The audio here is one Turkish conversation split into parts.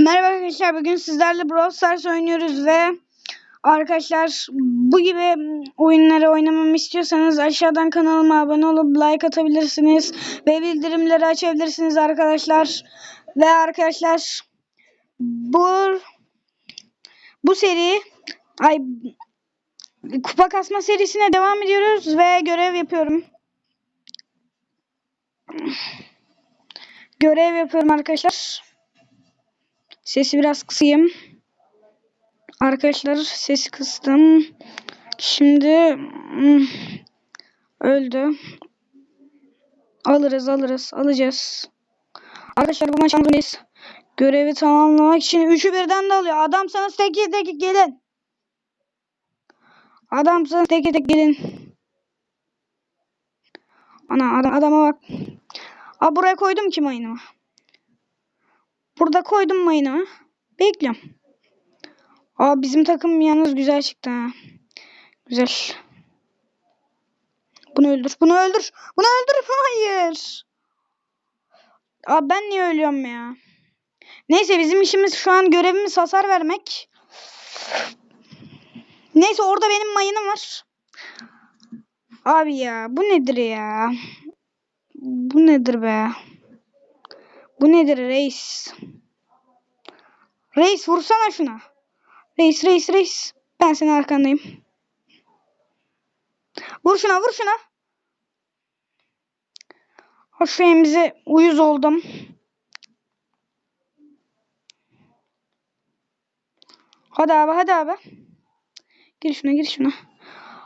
Merhaba arkadaşlar bugün sizlerle Brawl Stars oynuyoruz ve arkadaşlar bu gibi oyunları oynamamı istiyorsanız aşağıdan kanalıma abone olup like atabilirsiniz ve bildirimleri açabilirsiniz arkadaşlar ve arkadaşlar bu bu seri ay kupa kasma serisine devam ediyoruz ve görev yapıyorum. Görev yapıyorum arkadaşlar. Sesi biraz kısayım. Arkadaşlar sesi kıstım. Şimdi hmm, öldü. Alırız alırız alacağız. Arkadaşlar bu maç şampiyonuyuz. Görevi tamamlamak için üçü birden de alıyor. Adam sana tek tek gelin. Adam sana tek tek gelin. Ana adam, adama bak. Aa buraya koydum ki mayınımı. Burada koydum mayını. Bekliyorum. Aa bizim takım yalnız güzel çıktı ha. Güzel. Bunu öldür. Bunu öldür. Bunu öldür. Hayır. Aa ben niye ölüyorum ya? Neyse bizim işimiz şu an görevimiz hasar vermek. Neyse orada benim mayınım var. Abi ya bu nedir ya? Bu nedir be? Bu nedir reis? Reis vursana şuna. Reis reis reis. Ben senin arkandayım. Vur şuna vur şuna. Hoş şeyimize uyuz oldum. Hadi abi hadi abi. Gir şuna gir şuna.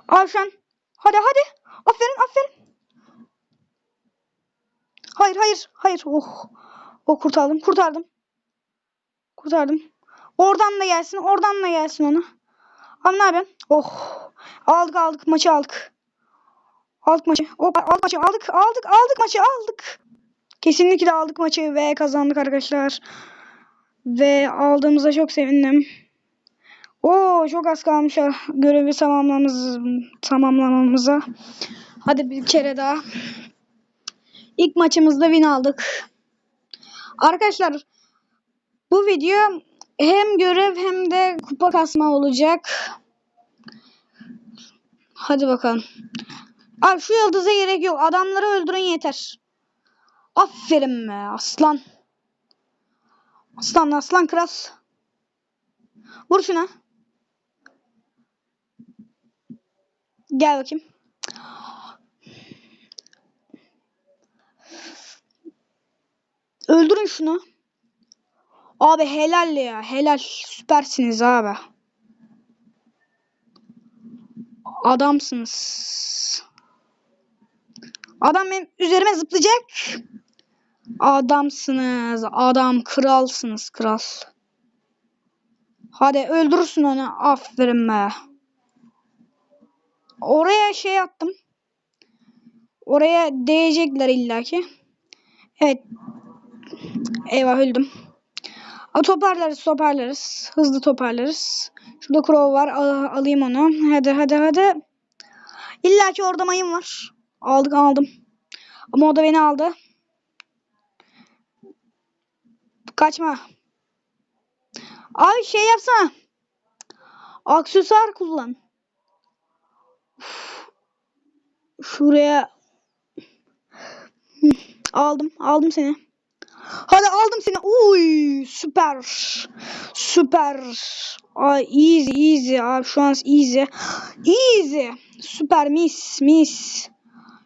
Al şu an. Hadi hadi. Aferin aferin. Hayır hayır hayır. Oh. Oh kurtardım kurtardım. Kurtardım. Oradan da gelsin oradan da gelsin onu. Abi ne yapıyorsun? Oh. Aldık aldık maçı aldık. Aldık maçı. Oh, aldık maçı aldık aldık aldık maçı aldık. Kesinlikle aldık maçı ve kazandık arkadaşlar. Ve aldığımıza çok sevindim. Oo çok az kalmış görevi tamamlamamız tamamlamamıza. Hadi bir kere daha. İlk maçımızda win aldık. Arkadaşlar bu video hem görev hem de kupa kasma olacak. Hadi bakalım. Abi şu yıldıza gerek yok. Adamları öldürün yeter. Aferin be aslan. Aslan aslan kral. Vur şuna. Gel bakayım. Öldürün şunu. Abi helal ya. Helal. Süpersiniz abi. Adamsınız. Adam benim üzerime zıplayacak. Adamsınız. Adam kralsınız kral. Hadi öldürürsün onu. Aferin be. Oraya şey attım. Oraya değecekler illaki. Evet. Eyvah öldüm. A, toparlarız toparlarız. Hızlı toparlarız. Şurada crow var. Al, alayım onu. Hadi hadi hadi. İlla ki orada mayın var. Aldık aldım. Ama o da beni aldı. Kaçma. Abi şey yapsana. Aksesuar kullan. Şuraya aldım. Aldım seni. Hadi aldım seni. Uy süper. Süper. Ay easy easy abi şu an easy. Easy. Süper mis mis.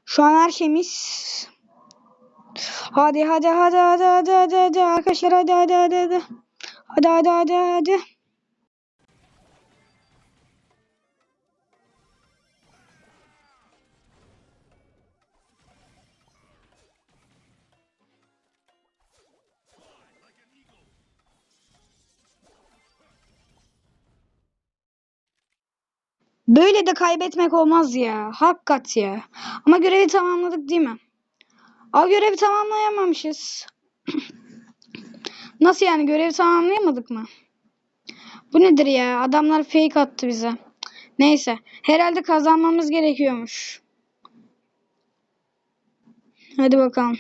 Şu an her şey mis. Hadi hadi hadi hadi hadi hadi hadi arkadaşlar hadi hadi hadi hadi. Hadi hadi hadi hadi. Böyle de kaybetmek olmaz ya. Hakikat ya. Ama görevi tamamladık değil mi? Aa görevi tamamlayamamışız. Nasıl yani görevi tamamlayamadık mı? Bu nedir ya? Adamlar fake attı bize. Neyse. Herhalde kazanmamız gerekiyormuş. Hadi bakalım.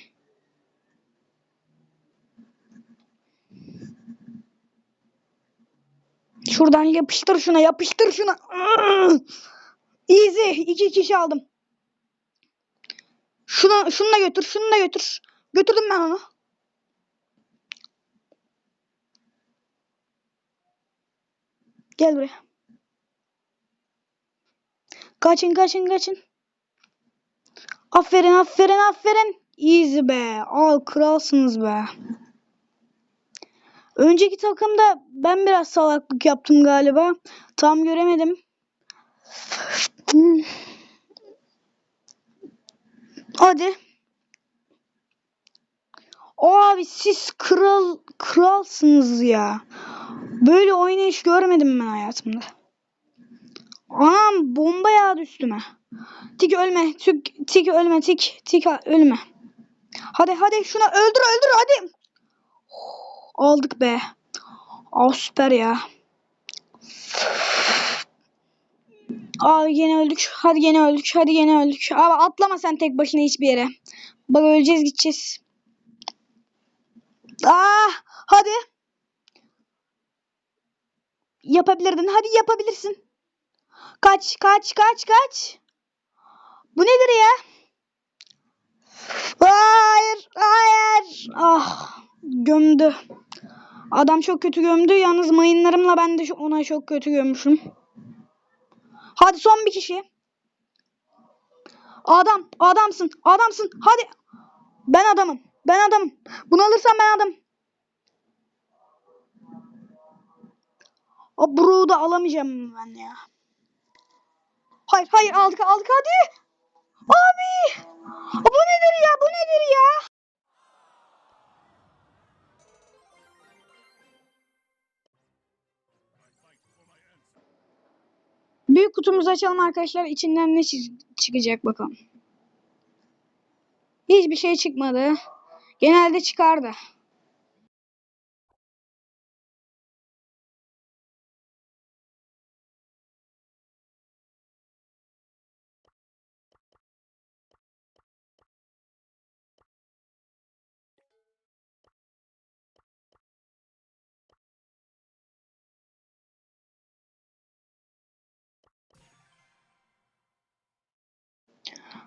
Şuradan yapıştır şuna yapıştır şuna. Easy. iki kişi aldım. Şunu, şunu da götür. Şunu da götür. Götürdüm ben onu. Gel buraya. Kaçın kaçın kaçın. Aferin aferin aferin. Easy be. Al kralsınız be. Önceki takımda ben biraz salaklık yaptım galiba. Tam göremedim. Hadi. Abi siz kral kralsınız ya. Böyle oynayış görmedim ben hayatımda. Anam bomba yağdı üstüme. Tik ölme. Tik, tik ölme. Tik. Tik ölme. Hadi hadi şuna öldür öldür hadi. Aldık be. Aa süper ya. Abi gene öldük. Hadi gene öldük. Hadi gene öldük. Abi atlama sen tek başına hiçbir yere. Bak öleceğiz gideceğiz. Ah hadi. Yapabilirdin. Hadi yapabilirsin. Kaç kaç kaç kaç. Bu nedir ya? Hayır hayır. Ah gömdü. Adam çok kötü gömdü. Yalnız mayınlarımla ben de ona çok kötü gömmüşüm. Hadi son bir kişi. Adam, adamsın, adamsın. Hadi. Ben adamım. Ben adamım. Bunu alırsam ben adam. O bro da alamayacağım ben ya. Hayır, hayır aldık, aldık hadi. Abi. Bu nedir ya? Bu nedir ya? Büyük kutumuzu açalım arkadaşlar. İçinden ne çıkacak bakalım. Hiçbir şey çıkmadı. Genelde çıkardı.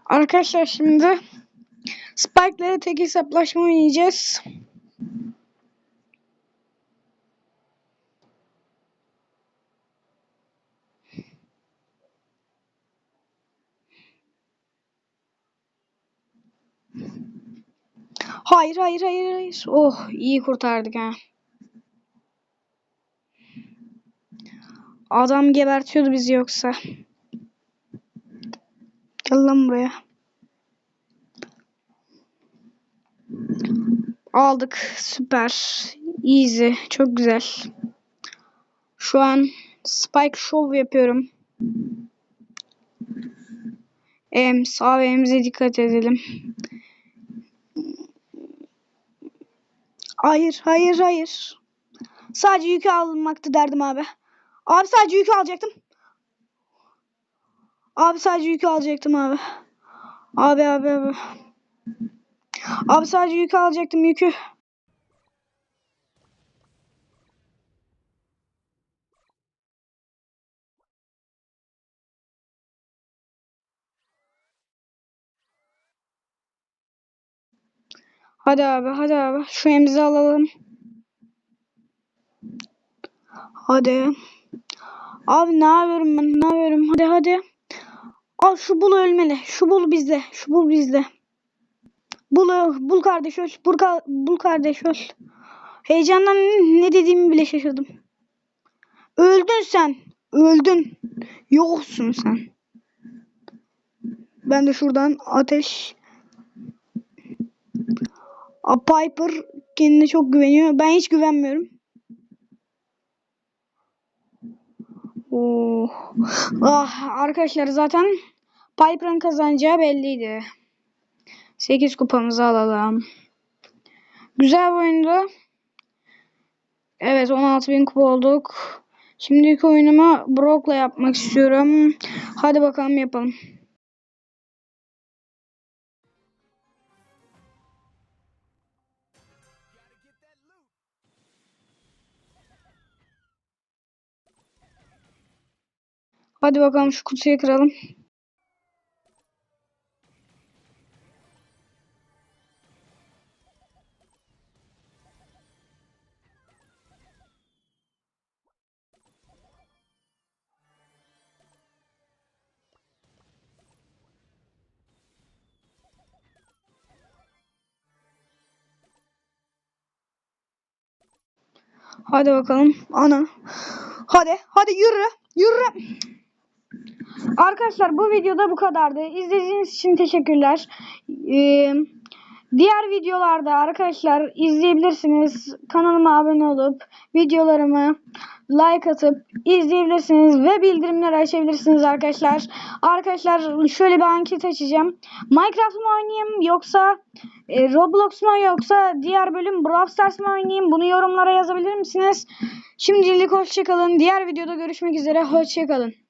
Arkadaşlar şimdi Spike'la tek hesaplaşma oynayacağız. Hayır hayır hayır hayır. Oh iyi kurtardık ha. Adam gebertiyordu bizi yoksa. Gel lan buraya. Aldık. Süper. Easy. Çok güzel. Şu an Spike Show yapıyorum. Em, sağ ve dikkat edelim. Hayır, hayır, hayır. Sadece yükü almaktı derdim abi. Abi sadece yükü alacaktım. Abi sadece yükü alacaktım abi. Abi abi abi. Abi sadece yükü alacaktım yükü. Hadi abi hadi abi. Şu emzi alalım. Hadi. Abi ne yapıyorum ben? Ne yapıyorum? Hadi hadi. Al şu bul ölmeli. Şu bul bizde. Şu bul bizde. Bul, bul kardeş öl. Bul, bul kardeş öl. Heyecandan ne dediğimi bile şaşırdım. Öldün sen. Öldün. Yoksun sen. Ben de şuradan ateş. A Piper kendine çok güveniyor. Ben hiç güvenmiyorum. Oh. Ah, arkadaşlar zaten Piper'ın kazanacağı belliydi. 8 kupamızı alalım. Güzel bir oyundu. Evet 16.000 kupa olduk. Şimdiki oyunumu Brock'la yapmak istiyorum. Hadi bakalım yapalım. Hadi bakalım şu kutuyu kıralım. Hadi bakalım. Ana. Hadi. Hadi yürü. Yürü. Arkadaşlar bu videoda bu kadardı. İzlediğiniz için teşekkürler. Ee, diğer videolarda arkadaşlar izleyebilirsiniz. Kanalıma abone olup videolarımı like atıp izleyebilirsiniz ve bildirimleri açabilirsiniz arkadaşlar. Arkadaşlar şöyle bir anket açacağım. Minecraft mı oynayayım yoksa e, Roblox mu yoksa diğer bölüm Brawl Stars mı oynayayım? Bunu yorumlara yazabilir misiniz? Şimdilik hoşçakalın. Diğer videoda görüşmek üzere. Hoşçakalın.